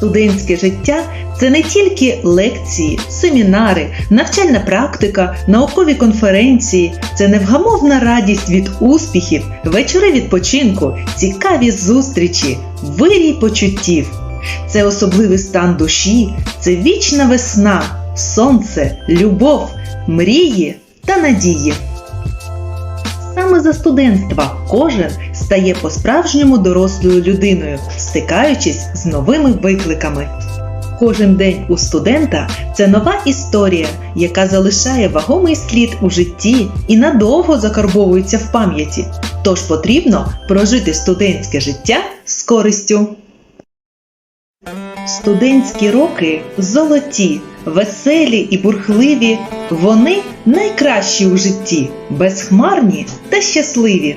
Студентське життя це не тільки лекції, семінари, навчальна практика, наукові конференції, це невгамовна радість від успіхів, вечори відпочинку, цікаві зустрічі, вирій почуттів. Це особливий стан душі, це вічна весна, сонце, любов, мрії та надії. За студентства кожен стає по-справжньому дорослою людиною, стикаючись з новими викликами. Кожен день у студента це нова історія, яка залишає вагомий слід у житті і надовго закарбовується в пам'яті. Тож потрібно прожити студентське життя з користю. Студентські роки золоті, веселі і бурхливі. Вони найкращі у житті, безхмарні та щасливі.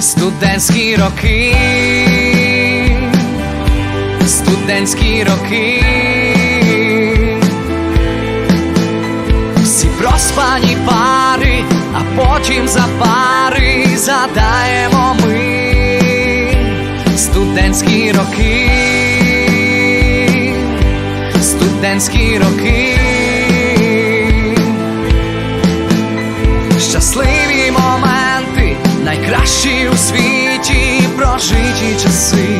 Студентські роки, студентські роки, всі проспані пари, а потім за пари задаємо ми студентські роки, студентські роки, щасливі моменти, найкращі у світі прожиті часи.